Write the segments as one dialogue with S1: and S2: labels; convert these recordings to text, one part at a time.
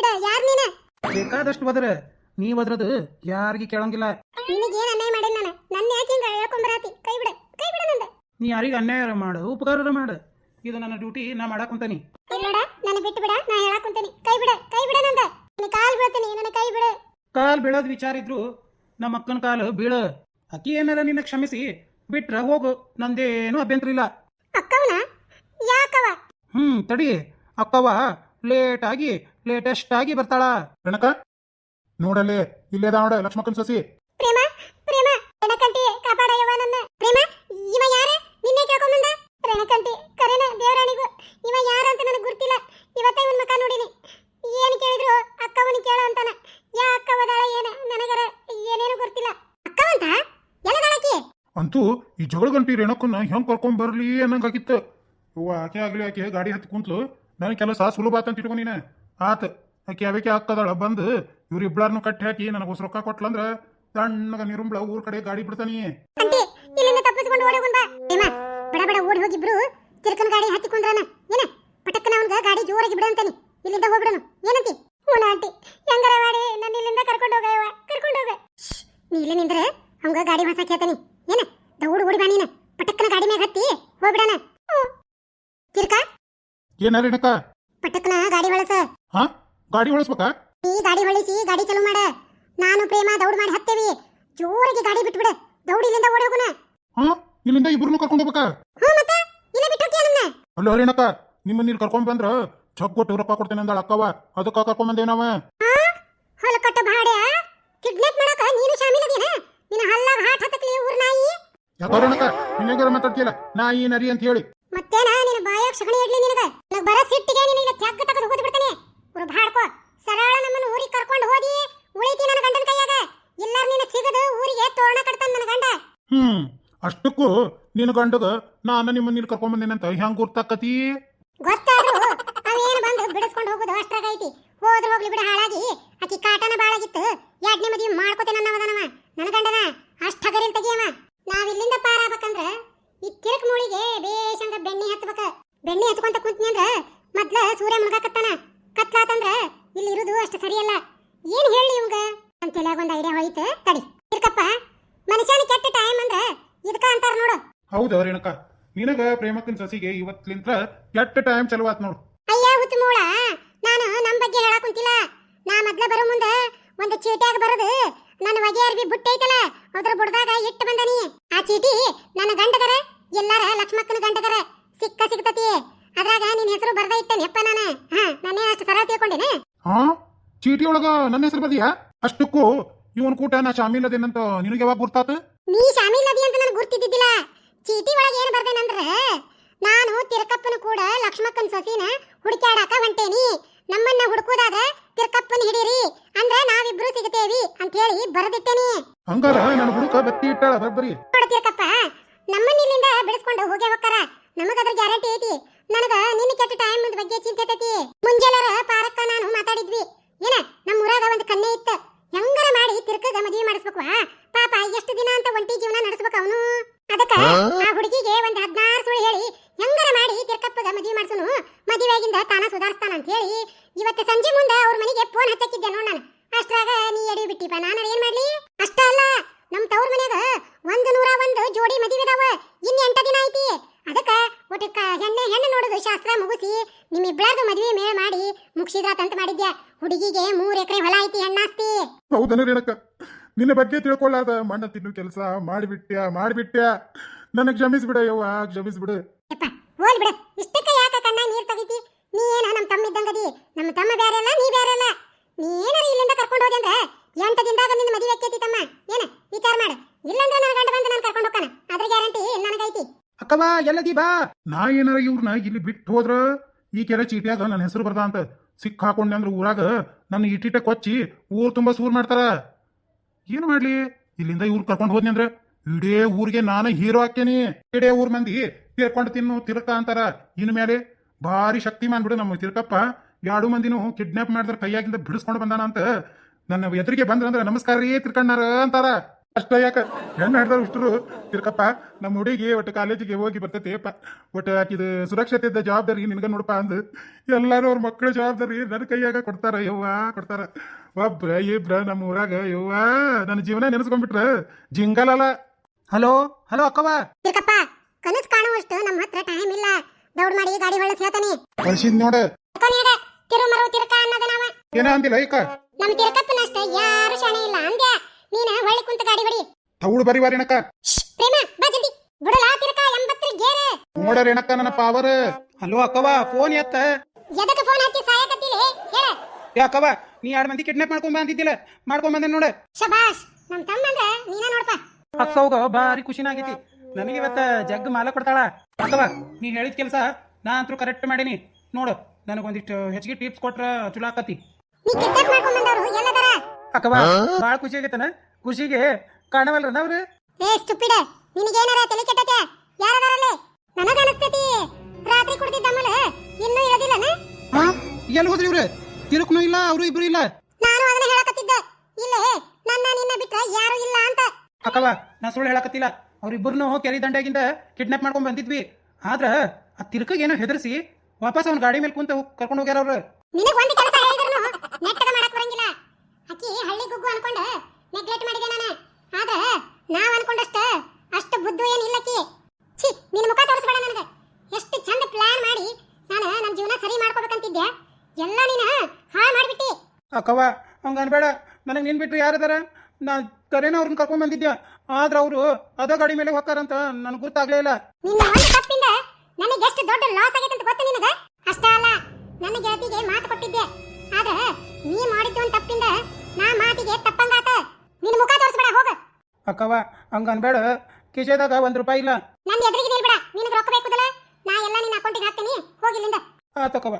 S1: ಬಿಡ ಯಾರ್ ನೀನ?
S2: ಬೇಕಾದಷ್ಟು ಬದ್ರ. ನೀ ಬದ್ರದು ಯಾರಿಗೆ ಕೇಳಂಗಿಲ್ಲ.
S1: ನಿನಗೇನ್ ಅನ್ಯಾಯ ಮಾಡೇನ್ ನಾನು? ನನ್ನ ಯಾಕೆ ಹಿಂಗ ಹೇಳ್ಕೊಂಬರಾತಿ ಕೈ ಬಿಡ ಕೈ ಬಿಡ ನಂದ.
S2: ನೀ ಯಾರಿಗೆ ಅನ್ಯಾಯ ಮಾಡು ಉಪಕಾರ ಮಾಡು. ಇದು ನನ್ನ ಡ್ಯೂಟಿ ನಾ ಮಾಡಾಕುಂತಾನಿ
S1: ಇಲ್ಲಡ ನನ್ನ ಬಿಟ್ಟು ಬಿಡ ನಾ ಹೇಳಾಕ್ ಕುಂತೀನಿ. ಕೈ ಬಿಡ ಕೈ ಬಿಡ ನಂದ. ನಿನ್ನ ಕಾಲ್ ಬೀಳ್ತೀನಿ ನನ್ನ ಕೈ ಬಿಡ.
S2: ಕಾಲ್ ಬೀಳೋದ್ ವಿಚಾರ ಇದ್ರು ನಮ್ಮ ಅಕ್ಕನ ಕಾಲು ಬೀಳ. ಅಕ್ಕಿ ಏನಾರ ನಿನ್ನ ಕ್ಷಮಿಸಿ ಬಿಟ್ರ ಹೋಗು ನಂದೇನು ಅಭ್ಯಂತರ ಇಲ್ಲ.
S1: ಅಕ್ಕವನ? ಯಾಕವ
S2: ಹ್ಮ್ ತಡಿ. ಅಕ್ಕವ ಲೇಟ್ ಆಗಿ ಲೇಟೆಸ್ಟ್ ಆಗಿ ಬರ್ತಾಳ.
S3: ರಣಕ ನೋಡಲ್ಲಿ ಇಲ್ಲೇದ ನೋಡ ಲಕ್ಷ್ಮಕ್ಕನ್ ಸಸಿ.
S1: ಪ್ರೇಮ ಪ್ರೇಮ ರಣಕಂಟಿ ಕಾಪಾಡಯ್ಯವ ನನ್ನ. ಪ್ರೇಮ ಇವ ಯಾರ? ನಿನ್ನೆ ಕೇಳ್ಕೊಂಬಂದ? ರಣಕಂಟಿ ಕರೆನ ದೇವರಾಣಿಗೂ. ಇವ ಯಾರ ಅಂತ ನನಗೆ ಗುರ್ತಿಲ್ಲ. ಇವತ್ತೇ ಇವನ್ ಮಕ ನೋಡಿನಿ. ಏನ್ ಕೇಳಿದ್ರು ಅಕ್ಕವನ ಕೇಳೋ ಅಂತಾನ. ಯಾ ಅಕ್ಕವದಾಳ ಏನ? ನನಗರ ಏನೇನು ಗೊತ್ತಿಲ್ಲ ಅಕ್ಕವಂತ? ಎಲ್ಲದಾಳಕಿ
S3: ಅಂತೂ ಈ ಜಗಳ ಗಂಟಿ ರೇಣಕ್ಕನ್ನ ಹೆಂಗ್ ಕರ್ಕೊಂಡ್ ಬರ್ಲಿ ಅನ್ನಂಗಾಗಿತ್ತು. ಆಕೆ ಆಗ್ಲಿ ಆಕೆ ಗಾಡಿ ಹತ್ತಿ ಕುಂತ್ಲು. ನನ್ನ ಕೆಲಸ ಸುಲಭ ಆತಂತ ಇಟ್ಕೊ ನೀನ. ಆತ. ಆಕೆ ಯಾವಕ್ಕೆ ಹಾಕದಳ ಬಂದು ಇವ್ರಿಬ್ಳಾರ್ನು ಕಟ್ಟಿ ಹಾಕಿ ನನಗೆ ರೊಕ್ಕ ಕೊಟ್ಲಂದ್ರ ತಣ್ಣಗ ನಿರುಂಬ್ಳ ಊರ್ ಕಡೆ ಗಾಡಿ ಬಿಡ್ತಾನಿ
S1: ಇಲ್ಲಿಂದ ತಪ್ಪಿಸ್ಕೊಂಡು ಓಡಿ ಬಾ. ಪ್ರೇಮ ಬಡ ಬಡ ಓಡಿ ಹೋಗಿಬ್ರು ತಿರ್ಕನ ಗಾಡಿ ಹತ್ತಿಕೊಂಡ್ರನ ಏನ, ಪಟಕ್ಕನ ಅವನ್ಗ ಗಾಡಿ ಜೋರಾಗಿ ಬಿಡ ಅಂತಾನಿ. ಇಲ್ಲಿಂದ ಹೋಗ್ಬಿಡನು. ಏನಂತಿ? ಹೂನ ಆಂಟಿ, ಹೆಂಗಾರ ಮಾಡಿ? ಇಲ್ಲಿಂದ ಕರ್ಕೊಂಡು ಹೋಗವ ಕರ್ಕೊಂಡು ಹೋಗ. ನೀ ಇಲ್ಲೇ ನಿಂದ್ರೆ ಅವಂಗ ಗಾಡಿ ಹೊಸಾಕ್ ಹೇಳ್ತಾನಿ. ಏನ, ದೌಡ್ ಓಡಿ ಬಾ ನೀನ. ಪಟಕ್ಕನ ಗಾಡಿ ಮ್ಯಾಗ ಹತ್ತಿ ಹೋಗ್ಬಿಡಣ ತಿರ್ಕ.
S3: ಏನ ರೇಣಕ
S1: ಪಟಕ್ಕನ ಗಾಡಿ ಹೊಳಸ.
S3: ಹಾ? ಗಾಡಿ ಹೊಳಸ್ಬೇಕಾ?
S1: ಈ ಗಾಡಿ ಹೊಳಿಸಿ ಗಾಡಿ ಚಲೋ ಮಾಡ. ನಾನು ಪ್ರೇಮ ದೌಡ್ ಮಾಡಿ ಹತ್ತೇವಿ. ಜೋರಿಗೆ ಗಾಡಿ ಬಿಟ್ಬಿಡ. ದೌಡ್ ಇಲ್ಲಿಂದ ಓಡಿ ಹೋಗೋಣ
S3: ಹಾ? ಇಲ್ಲಿಂದ ಇಬ್ರನ್ನು ಕರ್ಕೊಂಡು ಹೋಗ್ಬೇಕಾ?
S1: ಹ್ಞೂ ಮತ್ತೆ. ಇಲ್ಲ ಬಿಟ್ಟು ಹೋಗ್ತೀಯ ನಮ್ನ?
S3: ಅಲ್ಲೋ ರೇಣಕ ನಿಮ್ಮನ್ನ ಇಲ್ಲಿ ಕರ್ಕೊಂಡ್ ಬಂದ್ರ ಚಕ್ ಕೊಟ್ಟು ರೊಕ್ಕ ಕೊಡ್ತೇನೆ ಅಂದಾಳಕವ ಅಕ್ಕವ. ಅದಕ್ಕ ಕರ್ಕೊಂಡ್ ಬಂದೇವ್ ನಾವ.
S1: ಹೊಲಕಟ್ಟ ಭಾಡ್ಯ ಕಿಡ್ನಾಪ್ ಮಾಡಕ ನೀನು ಶಾಮಿಲದೇನ ನಿನ್ನ ಹಲ್ಲಾಗ ಹಾಟ್ ಹತ್ತಕ್ಲಿ ಊರ್ ನಾಯಿ?
S3: ಯಾಕೋ ರೇಣಕ ಹಿಂಗಾರ ಮಾತಾಡ್ತೀಯಲ್ಲ? ನಾಯಿ ನರಿ ಅಂತ ಹೇಳಿ.
S1: ಮತ್ತೇನ ನಿನ್ನ ಬಾಯಾಗ ಸಗಣಿ ಇಡ್ಲಿ ನಿನಗ. ನನಗ ಬರ ಸಿಟ್ಟಿಗೆ ನಿನಗೆ ತೆಗ್ಗ ತಗದು ಹೋಗಿ ಬಿಡ್ತಾನೆ. ಇವ್ರು ಬಾಡ್ಕೋ ಸರಳ ನಮ್ಮನ್ನು ಊರಿಗೆ ಕರ್ಕೊಂಡು ಹೋಗಿ ಉಳಿತಿ ನನ್ನ ಗಂಡನ ಕೈಯಾಗ. ಇಲ್ಲಾರ ನಿನ್ನ ಸಿಗದು ಊರಿಗೆ ತೋರಣ ಕಟ್ತಾನ ನನ್ನ ಗಂಡ.
S3: ಹ್ಮ್ ಅಷ್ಟಕ್ಕೂ ನಿನ್ನ ಗಂಡಗ ನಾನು ನಿಮ್ಮನ್ನ ಇಲ್ಲಿ ಕರ್ಕೊಂಡ್ ಅಂತ ಹೆಂಗ್ ಗುರ್ತಾಕತಿ
S1: ಗೊತ್ತಾದ್ರು ಅವೇನು ಬಂದು ಬಿಡಿಸ್ಕೊಂಡು ಹೋಗುದು ಅಷ್ಟ್ರಾಗ ಐತಿ. ಹೋದ್ರ ಹೋಗ್ಲಿ ಬಿಡ ಹಾಳಾಗಿ. ಆಕಿ ಕಾಟನ ಬಾಳಾಗಿತ್ತು. ಎರಡನೇ ಮದುವೆ ಮಾಡ್ಕೋತೇನೆ ಅನ್ನವದನವ ನನ್ನ ಗಂಡನ ಅಷ್ಟ ಹಗರಿಲ್ ತೆಗಿಯವ ನಾವಿಲ್ಲಿಂದ ಪಾರಾಗ್ಬೇಕಂದ್ರ ಈ ತಿರುಕ್ ಮೂಳಿಗೆ ಬೇಷಂಗ ಬೆಣ್ಣೆ ಹತ್ಬೇಕ ಬೆಣ್ಣೆ ಹಚ್ಕೊಂತ ಕುಂತ್ನಿ ಅಂದ್ರ ಮೊದ್ಲ ಸೂರ್ಯ ಮುಳುಗಾಕತ್ತಾನ ಕತ್ಲಾತಂದ್ರ ಇಲ್ಲಿ ಇರುದು ಅಷ್ಟ ಸರಿಯಲ್ಲ ಏನ್ ಹೇಳಿ ಇವಂಗ ಅಂತೇಳಿ ಒಂದ್ ಐಡಿಯಾ ಹೋಯ್ತು ತಡಿ ತಿರ್ಕಪ್ಪ ಮನುಷ್ಯನ ಕೆಟ್ಟ ಟೈಮ್ ಅಂದ್ರ ಇದಕ್ಕ ಅಂತಾರ ನೋಡು
S3: ಹೌದ ರೇಣುಕ ನಿನಗ ಪ್ರೇಮಕ್ಕನ ಸಸಿಗೆ ಇವತ್ಲಿಂತ್ರ ಕೆಟ್ಟ ಟೈಮ್ ಚಲೋ ಆತ್ ನೋಡು.
S1: ಅಯ್ಯ ಹುತ್ತು ಮೂಳ. ನಾನು ನಮ್ ಬಗ್ಗೆ ಹೇಳಕ್ ಕುಂತಿಲ್ಲ. ನಾ ಮೊದ್ಲ ಬರೋ ಮುಂದ ಒಂದು ಚೀಟಿಯಾಗ ಬರೋದು. ನನ್ನ ಹೊಗೆ ಅರ್ಬಿ ಬುಟ್ಟೈತಲ್ಲ ಅದ್ರ ಬುಡದಾಗ ಇಟ್ಟು ಬಂದನಿ ಆ ಚೀಟಿ ನನ್ನ ಗಂಡದರ ಎಲ್ಲಾರ ಲಕ್ಷ್ಮಕ್ಕನ ಗಂಡದರ ಸಿಕ್ಕ ಸಿಗ್ತತಿ ಅದ್ರಾಗ ನಿನ್ ಹೆಸರು ಬರ್ದ ಇಟ್ಟೆನೆಪ್ಪ ನಾನು. ಹಾ ನಾನೇ ಅಷ್ಟು ಸರಳ ತಿಳ್ಕೊಂಡೇನೆ?
S3: ಹಾ? ಚೀಟಿ ಒಳಗ ನನ್ನ ಹೆಸರು ಬದಿಯಾ ಅಷ್ಟಕ್ಕೂ ಇವನ್ ಕೂಟ ನಾ ಶಾಮಿಲ್ ಅದೇನಂತ ನಿನಗೆ ಯಾವಾಗ ಗುರ್ತಾತ?
S1: ನೀ ಶಾಮಿಲ್ ಅದಿ ಅಂತ ನನಗೆ ಗುರ್ತಿದ್ದಿದ್ದಿಲ್ಲ. ಚೀಟಿ ಒಳಗೆ ಏನು ಬರ್ದೇನಂದ್ರೆ ನಾನು ತಿರ್ಕಪ್ಪನ ಕೂಡ ಲಕ್ಷ್ಮಕ್ಕನ ಸೊಸಿನ ಹುಡುಕ್ಯಾಡಕ ಹೊಂಟೇನಿ. ನಮ್ಮನ್ನ ಹುಡುಕುದಾದ್ರೆ ತಿರ್ಕಪ್ಪನ ಹಿಡೀರಿ ಅಂದ್ರೆ ನಾವಿಬ್ರು ಸಿಗತೇವಿ ಅಂತ ಹೇಳಿ ಬರೆದಿಟ್ಟೇನಿ.
S3: ಹಂಗಾರ ನನ್ನ ಹುಡುಕ ಬತ್ತಿ ಇಟ್ಟಾಳ ಬರ್ಬರಿ
S1: ನೋಡು ತಿರಕಪ್ಪ ನಮ್ಮನ್ನ ಇಲ್ಲಿಂದ ಬಿಡಿಸ್ಕೊಂಡು ಹೋಗೇ ಹೋಗ್ತಾರ ನಮಗದ್ರ ಗ್ಯಾರಂಟಿ ಐತಿ ನನಗ ನಿನ್ನ ಕೆಟ್ಟ ಟೈಮ್ ಬಗ್ಗೆ ಚಿಂತೆ ಐತಿ ಮುಂಜಾನರ ಪಾರಕ್ಕ ನಾನು ಮಾತಾಡಿದ್ವಿ ಏನ ನಮ್ಮ ಊರಾಗ ಒಂದು ಕನ್ಯೆ ಇತ್ತ ಹೆಂಗಾರ ಮಾಡಿ ತಿರ್ಕಗ ಮದುವೆ ಮಾಡಿಸ್ಬೇಕು ಪಾಪ ಎಷ್ಟು ದಿನ ಅಂತ ಒಂಟಿ ಜೀವನ ನಡೆಸ್ಬೇಕು ಅವನು ಅದಕ್ಕ ಆ ಹುಡುಗಿಗೆ ಒಂದ್ ಹದಿನಾರು ಸುಳ್ಳು ಹೇಳಿ ಹೆಂಗಾರ ಮಾಡಿ ತಿರ್ಕಪ್ಪಗ ಮದುವೆ ಮಾಡ್ಸುನು ಮದುವೆಗಿಂದ ತಾನ ಸುಧಾರಿಸ್ತಾನ ಅಂತ ಹೇಳಿ ಇವತ್ತು ಸಂಜೆ ಮುಂದೆ ಅವ್ರ ಮನೆಗೆ ನೋಡ್ ನಾನು? ಅಷ್ಟ್ರಾಗ ನೀ ಎಡಿ ಬಿಟ್ಟಿಪ್ಪ. ನಾನು ಏನ್ ಮಾಡ್ಲಿ? ಅಷ್ಟ ಅಲ್ಲ ನಮ್ ತವ್ರ ಮನ್ಯಾಗ ಒಂದ್ ನೂರ ಒಂದ್ ಜೋಡಿ ಮದುವೆ ಅದಾವ. ಇನ್ ಎಂಟ ದಿನ ಐತಿ. ಅದಕ್ಕ ಒಟ್ಟಕ್ಕ ಹೆಣ್ಣೆ ಹೆಣ್ಣು ನೋಡುದು ಶಾಸ್ತ್ರ ಮುಗಿಸಿ ನಿಮ್ಮಿಬ್ಳಾರ್ದು ಮದುವೆ ಮೇಳ ಮಾಡಿ ಮುಗಿಸಿದ್ರಾತಂತ ಮಾಡಿದ್ಯ? ಹುಡುಗಿಗೆ ಮೂರ್ ಎಕರೆ ಹೊಲ ಐತಿ ಹೆಣ್ಣಾಸ್ತಿ.
S3: ಹೌದನ ರೇಣಕ್ಕ ನಿನ್ನ ಬಗ್ಗೆ ತಿಳ್ಕೊಳ್ಳಾದ ಮಣ್ಣ ತಿನ್ನು ಕೆಲಸ ಮಾಡಿಬಿಟ್ಟ್ಯಾ ಮಾಡಿಬಿಟ್ಟ್ಯಾ ನನಗೆ ಕ್ಷಮಿಸ್ಬಿಡ ಯವ್ವ ಕ್ಷಮಿಸ್ಬಿಡು.
S1: ಯಪ್ಪ ಹೋಲ್ ಬಿಡ ಇಷ್ಟಕ್ಕ ಯಾಕ ಕಣ್ಣ ನೀರ್ ತಗಿತಿ? ನೀ ಏನ ನಮ್ಮ ತಮ್ಮ ಇದ್ದಂಗದಿ. ನಮ್ಮ ತಮ್ಮ ಬೇರೆ ಅಲ್ಲ ನೀ ಬೇರೆ ಅಲ್ಲ ನೀ ಏನಾರ ಇಲ್ಲಿಂದ ಕರ್ಕೊಂಡು ಹೋದೆ ಅಂದ್ರೆ ಎಂಟು ದಿನದಾಗ ನಿನ್ನ ಮದುವೆ ಆಕ್ಕೈತಿ ತಮ್ಮ. ಏನ? ವಿಚಾರ ಮಾಡು. ಇಲ್ಲಂದ್ರೆ ನನ್ನ ಗಂಡ ಬಂದು ನಾನು ಕರ್ಕೊಂಡು ಹೋಗ್ತಾನ. ಅದ್ರ ಗ್ಯಾರಂಟಿ ನನಗೈತಿ.
S2: ಅಕ್ಕವ ಎಲ್ಲದಿ ಬಾ.
S3: ನಾ ಏನಾರ ಇವ್ರನ್ನ ಇಲ್ಲಿ ಬಿಟ್ಟು ಹೋದ್ರ ಈ ಕೆರೆ ಚೀಟಿಯಾಗ ನನ್ನ ಹೆಸರು ಬರ್ದ ಅಂತ ಸಿಕ್ಕ ಹಾಕೊಂಡೆ ಅಂದ್ರೆ ಊರಾಗ ನನ್ನ ಇಟ್ಟಿಟ ಕೊಚ್ಚಿ ಊರು ತುಂಬಾ ಸೂರ್ ಮಾಡ್ತಾರ. ಏನು ಮಾಡ್ಲಿ? ಇಲ್ಲಿಂದ ಇವ್ರು ಕರ್ಕೊಂಡು ಹೋದ್ನಿ ಅಂದ್ರೆ ಇಡೇ ಊರಿಗೆ ನಾನು ಹೀರೋ ಹಾಕ್ತೇನಿ ಇಡೇ ಊರ್ ಮಂದಿ ತೀರ್ಕೊಂಡು ತಿನ್ನು ತಿರ್ಕ ಅಂತಾರ. ಇನ್ ಮೇಲೆ ಭಾರಿ ಶಕ್ತಿ ಮಾಡ್ಬಿಡು ನಮ್ಮ ತಿರ್ಕಪ್ಪ. ಎರಡು ಮಂದಿನೂ ಕಿಡ್ನಾಪ್ ಮಾಡಿದ್ರೆ ಕೈಯಾಗಿಂದ ಬಿಡಿಸ್ಕೊಂಡು ಬಂದಾನ ಅಂತ ನನ್ನ ಎದುರಿಗೆ ಬಂದ್ರಂದ್ರೆ ನಮಸ್ಕಾರ ರೀ ತಿರ್ಕಣ್ಣಾರ ಅಂತಾರ. ಅಷ್ಟ ಯಾಕ? ಹೆಣ್ಣು ಹಿಡ್ದಾರ ಇಷ್ಟರು? ತಿರ್ಕಪ್ಪ ನಮ್ಮ ಹುಡುಗಿ ಒಟ್ಟು ಕಾಲೇಜಿಗೆ ಹೋಗಿ ಬರ್ತೈತಿ. ಅಪ್ಪ ಒಟ್ಟು ಇದು ಸುರಕ್ಷತೆ ಇದ್ದ ಜವಾಬ್ದಾರಿ ನಿನಗ ನೋಡಪ್ಪ ಅಂದು. ಎಲ್ಲರೂ ಅವ್ರ ಮಕ್ಕಳ ಜವಾಬ್ದಾರಿ ನನ್ನ ಕೈಯಾಗ ಕೊಡ್ತಾರ. ಯವ್ವ ಕೊಡ್ತಾರ. ಒಬ್ರ ಇಬ್ರ ನಮ್ಮ ಊರಾಗ ಯವ್ವ ನನ್ನ ಜೀವನ ನೆನೆಸ್ಕೊಂಡ್ಬಿಟ್ರ. ಜಿಂಗಲಲ್ಲ
S2: ಹಲೋ? ಹಲೋ ಅಕ್ಕವ
S1: ತಿರ್ಕಪ್ಪ ಕನಸು ಕಾಣುವಷ್ಟು ನಮ್ಮ ಹತ್ರ ಟೈಮ್ ಇಲ್ಲ. ದೌಡ್ ಮಾಡಿ ಗಾಡಿ ಒಳ್ಳೆ ಹೇಳ್ತಾನೆ
S3: ಕಳ್ಸಿದ್ ನೋಡು.
S1: ತಿರು ಮರು ತಿರ್ಕ ಅನ್ನದ ನಾವ.
S3: ಏನ ಅಂದಿಲ್ಲ ಈಕ
S1: ನಮ್ ನಷ್ಟ ಯಾರು ಶಾಣೆ ಇಲ್ಲ. ಅಂದ್ಯ ನೀನ ಹೊಳ್ಳಿ ಕುಂತ ಗಾಡಿ ಹೊಡಿ.
S3: ತೌಳು ಬರಿವಾರೇನಕ್ಕ
S1: ಶ್ಶ್, ಪ್ರೇಮ ಬಾ ಜಲ್ದಿ. ಬಿಡಲ ತಿರ್ಕ ಎಂಬತ್ತರ ಗೇರೆ.
S3: ನೋಡರೇನಕ್ಕ ನನ್ನ ಪವರ್
S2: ಹಲೋ ಅಕ್ಕವ ಫೋನ್ ಎತ್ತ?
S1: ಎದಕ್ಕೆ ಫೋನ್ ಹಚ್ಚಿ ಸಾಯಕತ್ತಿಲೆ ಹೇಳ.
S2: ಏ ಅಕ್ಕವ ನೀ ಎರಡು ಮಂದಿ ಕಿಡ್ನಾಪ್ ಮಾಡ್ಕೊಂಡ್ ಬಂದಿದ್ದಿಲ್ಲ ಮಾಡ್ಕೊಂಡ್ ಬಂದೆ ನೋಡ?
S1: ಶಬಾಷ್ ನಮ್ಮ ತಮ್ಮ ಅಂದ್ರೆ ನೀನ ನೋಡ್ಪ
S2: ಅಕ್ಕವ್ಗ ಬಾರಿ ಖುಷಿನಾಗೈತಿ ನನಗೆ ಇವತ್ತ ಜಗ್ ಮಾಲ ಕೊಡ್ತಾಳ. ಅಕ್ಕವ ನೀ ಹೇಳಿದ ಕೆಲಸ ನಾ ಅಂತೂ ಕರೆಕ್ಟ್ ಮಾಡೀನಿ. ನೋಡು ನನಗೊಂದಿಷ್ಟು ಹೆಚ್ಚಿಗೆ ಟಿಪ್ಸ್ ಕೊಟ್ರ ಚಲೋ ಆಕತಿ.
S1: ನೀ ಕಿಡ್ನಾಪ್ ಮಾಡ್ಕೊಂಡ್ ಬಂದವರು ಎಲ್ಲದಾರ
S2: ಅಕ್ಕವ ಭಾಳ ಖುಷಿ ಆಗೈತನ? ಖುಷಿಗೆ ಕಾಣವಲ್ರನ ಅವ್ರು?
S1: ಏ ಸ್ಟುಪಿಡ್. ನಿನಗೇನಾರ ತಲೆ ಕೆಟ್ಟತೆ? ಯಾರದಾರಲ್ಲೇ? ನನಗ ಅನಸ್ತೈತಿ. ರಾತ್ರಿ ಕುಡ್ದಿದ್ದ ಆಮೇಲೆ ಇನ್ನೂ ಇಳದಿಲ್ಲನ
S2: ಹಾ ಎಲ್ಲಿ ಹೋದ್ರಿ ಇವ್ರು? ತಿರುಕ್ನು ಇಲ್ಲ ಅವರು ಇಬ್ರು ಇಲ್ಲ.
S1: ನಾನು ಅದನ್ನ ಹೇಳಕತ್ತಿದ್ದೆ. ಇಲ್ಲೇ ನನ್ನ ನಿನ್ನ ಬಿಟ್ರೆ ಯಾರು ಇಲ್ಲ ಅಂತ.
S2: ಅಕ್ಕವ ನಾ ಸುಳ್ಳು ಹೇಳಕತ್ತಿಲ್ಲ. ಅವ್ರಿಬ್ಬರನ್ನು ಕೆರಿ ದಂಡೆಗಿಂದ ಕಿಡ್ನಾಪ್ ಮಾಡ್ಕೊಂಡ್ ಬಂದಿದ್ವಿ. ಆದ್ರ ಆ ತಿರ್ಕಗ್ ಏನೋ ಹೆದರ್ಸಿ ವಾಪಸ್ ಅವ್ನ ಗಾಡಿ ಮೇಲೆ ಕುಂತ ಕರ್ಕೊಂಡು ಹೋಗ್ಯಾರ ಅವ್ರು.
S1: ನಿನಗ್ ಒಂದು ಕೆಲಸ ಹೇಳಿದ್ರು ನೆಟ್ಟಗ ಮಾಡಕ್ ಬರಂಗಿಲ್ಲ. ಅಕ್ಕಿ ಹಳ್ಳಿ ಗುಗ್ಗು ಅನ್ಕೊಂಡ ನೆಗ್ಲೆಕ್ಟ್ ಮಾಡಿದೆ ನಾನು. ಆದ್ರೆ ನಾವ್ ಅನ್ಕೊಂಡಷ್ಟ ಅಷ್ಟು ಬುದ್ಧು ಏನಿಲ್ಲ ಅಕ್ಕಿ. ಛಿ ನಿನ್ನ ಮುಖ ತೋರಿಸ್ಬೇಡ ನನಗೆ. ಎಷ್ಟು ಚಂದ ಪ್ಲಾನ್ ಮಾಡಿ ನಾನು ನನ್ನ ಜೀವನ ಸರಿ ಮಾಡ್ಕೋಬೇಕಂತಿದ್ದೆ. ಎಲ್ಲ ನೀನು ಹಾಳು ಮಾಡಿಬಿಟ್ಟಿ.
S2: ಅಕ್ಕವ ಹಂಗ ಅನ್ಬೇಡ. ನನಗೆ ನಿನ್ ಬಿಟ್ರು ಯಾರದಾರ ನಾ ಕರೆನ ಅವ್ರನ್ನ ಕರ್ಕೊಂಡ್ ಬಂದಿದ್ದೆ. ಆದ್ರೆ ಅವರು ಅದ ಗಾಡಿ ಮೇಲೆ ಹೋಗ್ತಾರಂತ ನನಗೆ ಗೊತ್ತಾಗ್ಲೇ ಇಲ್ಲ.
S1: ನಿನ್ನ ಒಂದು ನನಗೆ ಎಷ್ಟು ದೊಡ್ಡ ಲಾಸ್ ಆಗೈತೆ ಅಂತ ಗೊತ್ತಾ ನಿನಗೆ? ಅಷ್ಟೇ ಅಲ್ಲ ನನ್ನ ಗೆಳತಿಗೆ ಮಾತು ಕೊಟ್ಟಿದ್ದೆ. ಆದ್ರೆ ನೀ ಮಾಡಿದ್ದು ಒಂದು ತಪ್ಪಿಂದ ನಾ ಮಾತಿಗೆ ತಪ್ಪಂಗಾತ. ನಿನ್ನ ಮುಖ ತೋರಿಸ್ಬೇಡ ಹೋಗ.
S2: ಅಕ್ಕವ ಹಂಗ ಅನ್ಬೇಡ ಕಿಶೆದಾಗ ಒಂದ್ ರೂಪಾಯಿ ಇಲ್ಲ.
S1: ನನ್ನ ಎದುರಿಗೆ ನಿಲ್ಬೇಡ ನಿನಗೆ ರೊಕ್ಕ ಬೇಕುದಲ್ಲ ನಾ ಎಲ್ಲ ನಿನ್ನ ಅಕೌಂಟಿಗೆ ಹಾಕ್ತೀನಿ. ಹೋಗಿಲ್ಲಿಂದ
S2: ಆತಕ್ಕವ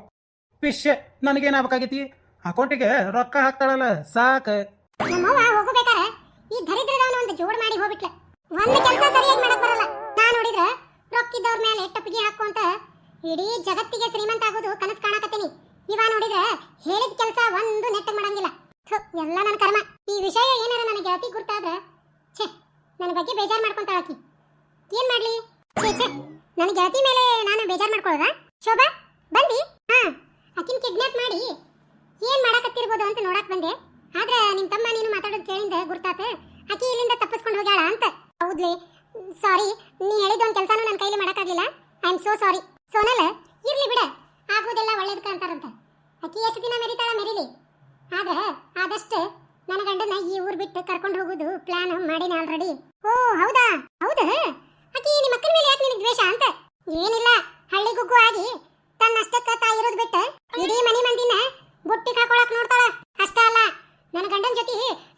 S2: ಪಿಶ್ ನನಗೇನಾಗಬೇಕಾಗೈತಿ ಅಕೌಂಟಿಗೆ ರೊಕ್ಕ ಹಾಕ್ತಾಳಲ್ಲ ಸಾಕ.
S1: ನಮ್ಮವ್ವ ಹೋಗಬೇಕಾರೆ. ಈ ದರಿದ್ರದವನ ಒಂದು ಜೋಡ್ ಮಾಡಿ ಹೋಗ್ಬಿಟ್ಲ. ಒಂದು ಕೆಲಸ ಸರಿಯಾಗಿ ಮಾಡಕ್ ಬರಲ್ಲ. ನಾ ನೋಡಿದ್ರ ರೊಕ್ಕಿದ್ದವ್ರ ಮೇಲೆ ಟಪ್ಪಿಗೆ ಹಾಕುವಂತ ಇಡೀ ಜಗತ್ತಿಗೆ ಶ್ರೀಮಂತ ಆಗೋದು ಕನಸು ಕಾಣಕತ್ತೀನಿ. ಇವ ನೋಡಿದ್ರೆ ಹೇಳಿದ ಕೆಲಸ ಒಂದು ನೆಟ್ಟ ಮಾಡಂಗಿಲ್ಲ. ಎಲ್ಲ ನನ್ನ ಕರ್ಮ. ಈ ವಿಷಯ ಏನಾರ ನನಗೆ ಅತಿ ಗುರ್ತಾದ್ರೆ, ಛೇ, ನನ್ನ ಬಗ್ಗೆ ಬೇಜಾರ್ ಮಾಡ್ಕೊಂತಾಳಕಿ ಏನ್ ಮಾಡ್ಲಿ? ಛೇ ಛೇ ನನ್ನ ಗೆಳತಿ ಮೇಲೆ ನಾನು ಬೇಜಾರ್ ಮಾಡ್ಕೊಳ್ಳೋದಾ? ಶೋಭಾ ಬಂದಿ ಹಾ ಆಕಿನ್ ಕಿಡ್ನಾಪ್ ಮಾಡಿ ಏನ್ ಮಾಡಕತ್ತಿರ್ಬೋದು ಅಂತ ನೋಡಕ್ ಬಂದೆ ಆದ್ರೆ ನಿಮ್ ತಮ್ಮ ನೀನು ಮಾತಾಡೋದು ಕೇಳಿಂದ ಗುರ್ತಾತ ಆಕಿ ಇಲ್ಲಿಂದ ತಪ್ಪಿಸ್ಕೊಂಡು ಹೋಗ್ಯಾಳ ಅಂತ ಹೌದ್ಲಿ ಸಾರಿ ನೀ ಹೇಳಿದ ಒಂದ್ ಕೆಲಸನೂ ನನ್ನ ಕೈಲಿ ಮಾಡಕ್ಕಾಗ್ಲಿಲ್ಲ. I am so sorry Sonal, ಇರ್ಲಿ ಬಿಡ. ಆಗೋದೆಲ್ಲ ಒಳ್ಳೇದಕ್ಕ ಅಂತಾರಂತ. ಅಕ್ಕಿ ಎಷ್ಟು ದಿನ ಮೆರಿತಾಳ ಮೆರಿಲಿ? ಆದ್ರೆ ಆದಷ್ಟು ನನ್ನ ಗಂಡನ ಈ ಊರ್ ಬಿಟ್ಟು ಕರ್ಕೊಂಡು ಹೋಗೋದು ಪ್ಲಾನ್ ಮಾಡಿನ ಆಲ್ರೆಡಿ ಓ, ಹೌದಾ? ಹೌದು. ಅಕ್ಕಿ, ನಿಮ್ಮ ಅಕ್ಕನ ಮೇಲೆ ಯಾಕೆ ನಿನಗೆ ದ್ವೇಷ ಅಂತ? ಏನಿಲ್ಲ, ಹಳ್ಳಿ ಗುಗ್ಗು ಆಗಿ ತನ್ನಷ್ಟಕ್ಕ ತಾಯಿರೋದು ಬಿಟ್ಟು ಇಡೀ ಮನೆ ಮಂದಿನ ಬುಟ್ಟಿ ಹಾಕೊಳಕ್ ನೋಡ್ತಾಳ ಅಷ್ಟೇ ಅಲ್ಲ ನನ್ನ ಗಂಡನ ಜೊತೆ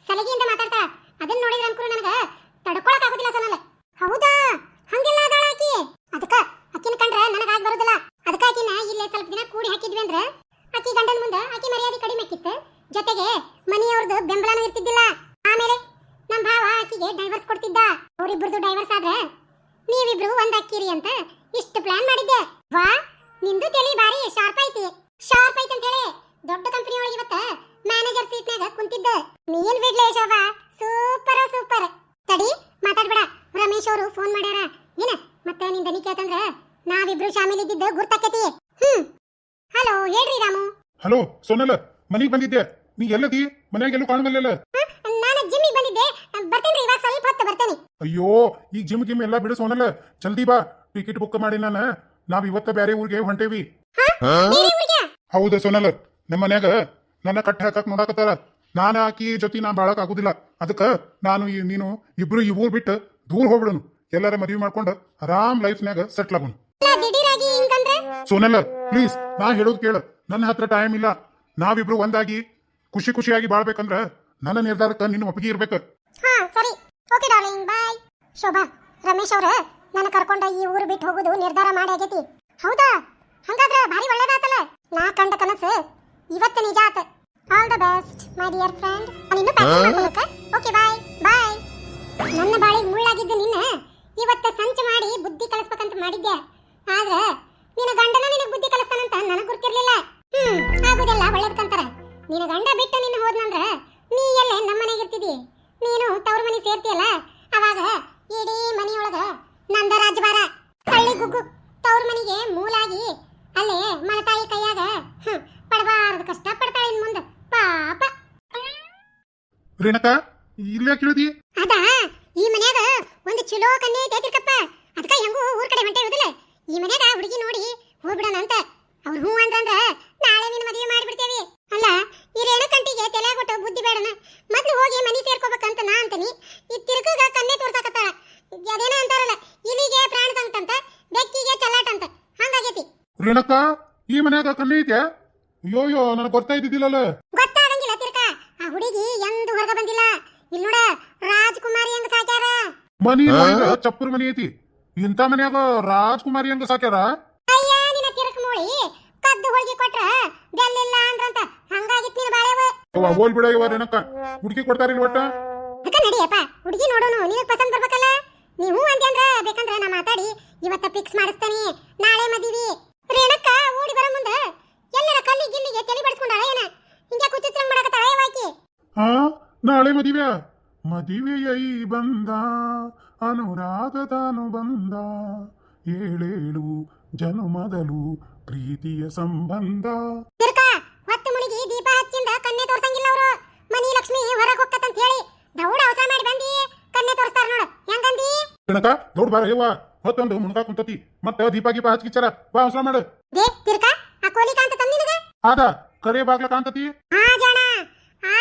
S1: ಸಲಿಗೆಯಿಂದ ಮಾತಾಡ್ತಾಳ ಅದನ್ನ ನೋಡಿದ್ರೆ ಅನ್ಕೂಲ ನನಗ ತಡ್ಕೊಳಕ್ ಆಗುದಿಲ್ಲ ಸೋನಲ್ ಹೌದಾ ಹಂಗೆಲ್ಲ ಅದಾಳ ಆಕಿ ಅದಕ್ಕ ಆಕಿನ ಕಂಡ್ರ ನನಗಾಗ ಬರುದಿಲ್ಲ ಅದಕ್ಕ ಆಕಿನ ಇಲ್ಲೇ ಸ್ವಲ್ಪ ದಿನ ಕೂಡಿ ಹಾಕಿದ್ವಿ ಅಂದ್ರ ಆಕಿ ಗಂಡನ ಮುಂದ ಆಕಿ ಮರ್ಯಾದೆ ಕಡಿಮೆ ಆಕಿತ್ತು ಜೊತೆಗೆ ಮನೆಯವ್ರದ್ದು ಬೆಂಬಲನೂ ಇರ್ತಿದ್ದಿಲ್ಲ ಆಮೇಲೆ ನಮ್ ಭಾವ ಆಕಿಗೆ ಡೈವರ್ಸ್ ಕೊಡ್ತಿದ್ದ ಅವರಿಬ್ಬರದು ಡೈವರ್ಸ್ ಆದ್ರೆ ನೀವಿಬ್ರು ಒಂದ್ ಅಕ್ಕಿರಿ ಅಂತ ಇಷ್ಟು ಪ್ಲಾನ್ ಮಾಡಿದ್ದೆ. ವಾ ನಿಂದು ತಲೆ ಬಾರಿ ಶಾರ್ಪ್ ಐತಿ. ಶಾರ್ಪ್ ಐತಿ ಅಂತ ಹೇಳಿ ದೊಡ್ಡ ಕಂಪನಿ ಒಳಗೆ ಇವತ್ತ ಮ್ಯಾನೇಜರ್ ಸೀಟ್ನಾಗ ಕುಂತಿದ್ದ. ನೀನ್ ಬಿಡ್ಲೇ ಶೋಭಾ ಸೂಪರ್ ಸೂಪರ್ ತಡಿ ಮಾತಾಡ್ಬೇಡ. ರಮೇಶ್ ಅವರು ಫೋನ್ ಮಾಡ್ಯಾರ. ಏನ ಮತ್ತೆ ನಿನ್ ದನಿ ಕೇಳ್ತಂದ್ರ ನಾವಿಬ್ರು ಶಾಮಿಲ್ ಇದ್ದಿದ್ದು ಗುರ್ತಾಕತಿ ಹ್ಮ್. ಹಲೋ ಹೇಳ್ರಿ ರಾಮು.
S3: ಹಲೋ ಸೋನಲ್ ಮನೆಗೆ ಬಂದಿದ್ದೆ. ನೀ ಎಲ್ಲದಿ? ಮನೆಯಾಗ ಎಲ್ಲೂ ಕಾಣಬಲ್ಲ?
S1: ನಾನು ಜಿಮ್ಮಿಗೆ ಬಂದಿದ್ದೆ. ಬರ್ತೇನ್ರಿ ಇವಾಗ ಸ್ವಲ್ಪ ಹೊತ್ತು ಬರ್ತೇನೆ.
S3: ಅಯ್ಯೋ ಈ ಜಿಮ್ ಗಿಮ್ ಎಲ್ಲ ಬಿಡು ಸೋನಲ್. ಜಲ್ದಿ ಬಾ. ಟಿಕೆಟ್ ಬುಕ್ ಮಾಡಿ ನಾನು. ನಾವ್ ಇವತ್ತ ಬ್ಯಾರೆ ಊರಿಗೆ ಹೊಂಟೇವಿ. ಹೌದ ಸೋನಲ್ ನಮ್ಮ ಮನ್ಯಾಗ ನನ್ನ ಕಟ್ಟ ಹಾಕಕ್ ನೋಡಾಕತ್ತಾರ ನಾನು ಆಕಿ ಜೊತೆ ನಾ ಬಾಳಕ್ ಆಗುದಿಲ್ಲ. ಅದಕ್ಕ ನಾನು ಈ- ನೀನು ಇಬ್ರು ಈ ಊರ್ ಬಿಟ್ಟು ದೂರ ಹೋಗ್ಬಿಡನು. ಎಲ್ಲಾರ ಮದ್ವಿ ಮಾಡ್ಕೊಂಡು ಆರಾಮ್ ಲೈಫ್ನ್ಯಾಗ ಸೆಟ್ಲ್ ಆಗುನು. ಸೋನಲ್ ಪ್ಲೀಸ್ ನಾ ಹೇಳೋದ್ ಕೇಳ. ನನ್ನ ಹತ್ರ ಟೈಮ್ ಇಲ್ಲ. ನಾವಿಬ್ರು ಒಂದಾಗಿ ಖುಷಿ ಖುಷಿಯಾಗಿ ಬಾಳ್ಬೇಕಂದ್ರ ನನ್ನ ನಿರ್ಧಾರಕ್ಕ ನಿನ್ನ ಒಪ್ಪಿಗೆ ಇರ್ಬೇಕು.
S1: ಹಾ ಸರಿ. Okay darling bye Shobha Ramesh ಅವ್ರ ನನ್ನ ಕರ್ಕೊಂಡ ಈ ಊರು ಬಿಟ್ಟು ಹೋಗುದು ನಿರ್ಧಾರ ಮಾಡಿ ಆಗೈತಿ. ಹೌದಾ? ಹಂಗಾದ್ರೆ ಭಾರಿ ಒಳ್ಳೇದಾತಲ್ಲ. ನಾ ಕಂಡ ಕನಸು ಇವತ್ತು ನಿಜ ಆತ. All the best my dear friend ನಿನ್ನ ಓಕೆ ಬಾಯ್ ಬಾಯ್ ನನ್ನ ಬಾಳಿಗೆ ಮುಳ್ಳಾಗಿದ್ದು ನಿನ್ನ ಇವತ್ತ ಸಂಚು ಮಾಡಿ ಬುದ್ಧಿ ಕಲಿಸ್ಬೇಕಂತ ಮಾಡಿದ್ದೆ ಆದ್ರೆ ನಿನ್ನ ಗಂಡನ ನಿನಗೆ ಬುದ್ಧಿ ಕಲಿಸ್ತಾನಂತ ನನಗೆ ಗೊತ್ತಿರ್ಲಿಲ್ಲ. ಹ್ಮ್ ಆಗುದೆಲ್ಲ ಒಳ್ಳೇದ್ಕಂತಾರ ನಿನ್ನ ಗಂಡ ಬಿಟ್ಟು ನಿನ್ನ ಹೋದ್ನಂದ್ರ ನೀ ಎಲ್ಲೇ ನಮ್ಮನೆಗೆ ಇರ್ತಿದಿ ನೀನು ತವ್ರ ಮನೆ ಸೇರ್ತಿಯಲ್ಲ? ಅವಾಗ ಇಡೀ ಮನೆಯೊಳಗ ನಂದ ರಾಜಭಾರ ಕಳ್ಳಿ ಗುಗ್ಗು. ತವ್ರ ಮನೆಗೆ ಮೂಲಾಗಿ ಅಲ್ಲೇ ಮಲತಾಯಿ ಕೈಯಾಗ. ಪಡಬಾರ್ದು ಕಷ್ಟ ಪಡ್ತಾಳೆ ಇನ್ ಮುಂದೆ. ಪಾಪ.
S3: ರೇಣಕ ಇಲ್ಲೇ ಕೇಳಿದಿ
S1: ಅದ ಈ ಮನ್ಯಾಗ ಒಂದು ಚಲೋ ಕನ್ನೆ ಐತೆ ತಿರ್ಕಪ್ಪ ಅದಕ್ಕ ಹೆಂಗೂ ಊರ್ ಕಡೆ ಹೊಂಟೆ ಈ ಮನ್ಯಾಗ ಹುಡುಗಿ ನೋಡಿ ಹೋಗ್ಬಿಡೋಣ ಅಂತ. ಅವ್ರು ಹ್ಞೂ ಅಂದ್ರಂದ್ರ ನಾಳೆ ನಿನ್ನ ಮದುವೆ ಮಾಡಿಬಿಡ್ತೇವಿ. ಅಲ್ಲ ಈ ರೇಣಕಂಟಿಗೆ ತಲೆ ಕೊಟ್ಟು ಬುದ್ಧಿ ಬೇಡನ. ಮೊದ್ಲು ಹೋಗಿ ಮನಿ ಸೇರ್ಕೋಬೇಕಂತ ನಾ ಅಂತೀನಿ. ಈ ತಿರ್ಕಗ
S3: ರೇಣಕ ಈ ಮನ್ಯಾಗ ಕಲ್ಲಿ ಐತೆ? ಅಯ್ಯೋ ಅಯ್ಯೋ ನನಗೆ ಗೊತ್ತಾ ಇದ್ದಿದ್ದಿಲ್ಲಲ್ಲ
S1: ಗೊತ್ತಾಗಂಗಿಲ್ಲ ತಿರ್ಕ. ಆ ಹುಡುಗಿ ಎಂದು ಹೊರಗೆ ಬಂದಿಲ್ಲ. ಇಲ್ಲಿ ನೋಡ ರಾಜಕುಮಾರಿ ಹೆಂಗ್ ಸಾಕ್ಯಾರ?
S3: ಮನಿ ಚಪ್ಪರ್ ಮನಿ ಐತಿ. ಇಂಥ ಮನ್ಯಾಗ ರಾಜಕುಮಾರಿ ಹೆಂಗ್ ಸಾಕ್ಯಾರ?
S1: ಅಯ್ಯ ನಿನ್ನ ತಿರ್ಕ ಮೂಳಿ. ಕದ್ದು ಹೋಗಿ ಕೊಟ್ರ ಬೆಲ್ಲಿಲ್ಲ ಅಂದ್ರಂತ. ಹಂಗಾಗಿತ್ ನೀನು ಬಾಳೆವ
S3: ಹೋಲ್ ಬಿಡ ಇವ ರೇಣಕ. ಹುಡುಗಿ ಕೊಡ್ತಾರಿಲ್ಲ ಒಟ್ಟ?
S1: ಅಕ್ಕ ನಡಿಯಪ್ಪ ಹುಡುಗಿ ನೋಡೋನು ನಿನಗ್ ಪಸಂದ್ ಬರ್ಬೇಕಲ್ಲ? ನೀವು ಅಂತ ಬೇಕಂದ್ರ ನಾ ಮಾತಾಡಿ. ಇವತ್ತ ಫಿಕ್ಸ್ ಮಾಡಿಸ್ತಾನೆ. ನಾಳೆ ಮದಿವಿ. ರೇಣಕ್ಕ ಓಡಿ ಬರ ಮುಂದ ಎಲ್ಲರ ಕಲ್ಲಿ ಗಿಲ್ಲಿಗೆ ತಲೆ ಬಡಿಸ್ಕೊಂಡಾಳ ಏನ? ಹಿಂಗೆ ಕುಚಿತ್ರ ಮಾಡಕತ್ತಾಳ ಏವಾಕಿ
S3: ಹಾ ನಾಳೆ ಮದುವೆ. ಮದುವೆಯೈ ಬಂದ ಅನುರಾಗದಾನು ಬಂದ. ಏಳೇಳು ಜನುಮದಲು ಪ್ರೀತಿಯ ಸಂಬಂಧ.
S1: ತಿರ್ಕ ಹೊತ್ತು ಮುಳುಗಿ ದೀಪ ಹಚ್ಚಿಂದ ಕನ್ನೆ ತೋರ್ಸಂಗಿಲ್ಲ ಅವರು. ಮನಿ ಲಕ್ಷ್ಮಿ ಹೊರಗೆ ಹೋಗ್ತಂತ ಹೇಳಿ ದೌಡ ಅವಸರ ಮಾಡಿ ಬಂದಿ. ಕನ್ನೆ ತೋರಿಸ್ತಾರ ನೋಡು. ಹೆಂಗಂದಿ?
S3: ಕಣಕ ಬಾರ ಯವ್ವ. ಹೊತ್ತೊಂದು ಮುಣಕ ಕುಂತತಿ. ಮತ್ತ ದೀಪ ಗೀಪ ಹಚ್ಕಿಚ್ಚಾರ ಬಾ ಅವಸರ ಮಾಡು.
S1: ದೇ ತಿರ್ಕ. ಆ ಕೋಲಿ ಕಾಂತ ತಂದ್ ನಿನಗ?
S3: ಆದ ಕರೆ ಬಾಗ್ಲ ಕಾಂತತಿ.
S1: ಆ ಜಾಣ ಆ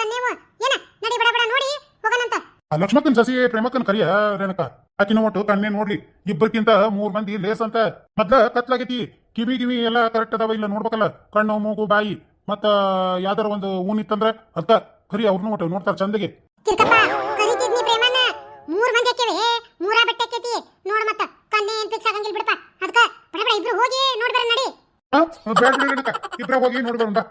S1: ಕನ್ನೇವು ಏನ ನಡಿ ಬಡ ಬಡ ನೋಡಿ ಹೋಗನಂತ.
S3: ಆ ಲಕ್ಷ್ಮಕ್ಕನ್ ಸಸಿ ಪ್ರೇಮಕ್ಕನ್ ಕರಿಯ ರೇಣಕ. ಆಕಿನ ಒಟ್ಟು ಕಣ್ಣೆ ನೋಡ್ಲಿ. ಇಬ್ಬರಿಗಿಂತ ಮೂರ್ ಮಂದಿ ಲೇಸ್ ಅಂತ. ಮದ್ಲ ಕತ್ಲಾಗೈತಿ. ಕಿವಿ ಕಿವಿ ಎಲ್ಲ ಕರೆಕ್ಟ್ ಅದಾವ ಇಲ್ಲ ನೋಡ್ಬೇಕಲ್ಲ. ಕಣ್ಣು ಮೂಗು ಬಾಯಿ. ಮತ್ತ ಯಾವ್ದಾರ ಒಂದು ಊನ್ ಇತ್ತಂದ್ರ ಅದ್ಕ ಕರಿ ಅವ್ರನ್ನ ಒಟ್ಟು ನೋಡ್ತಾರ ಚಂದಗೆ.
S1: ತಿರ್ಕಪ್ಪ ಕರಿತಿದ್ನಿ ಪ್ರೇಮನ್ನ ಮೂರ್ ಮಂದಿ ಹಾಕ್ಯವೆ ಮೂರ ಬಟ್ಟೆ ಹಾಕೈತಿ ನೋಡ್ ಮತ್ತ ಕನ್ನೆ ಏನ್ ಫಿಕ್ಸ್ ಆಗಂಗಿಲ್ಲ ಬಿಡಪ್ಪ ಅದಕ್ಕ ಬಡ ಇಬ್ರು ಹೋಗಿ ನೋಡ್ಬರ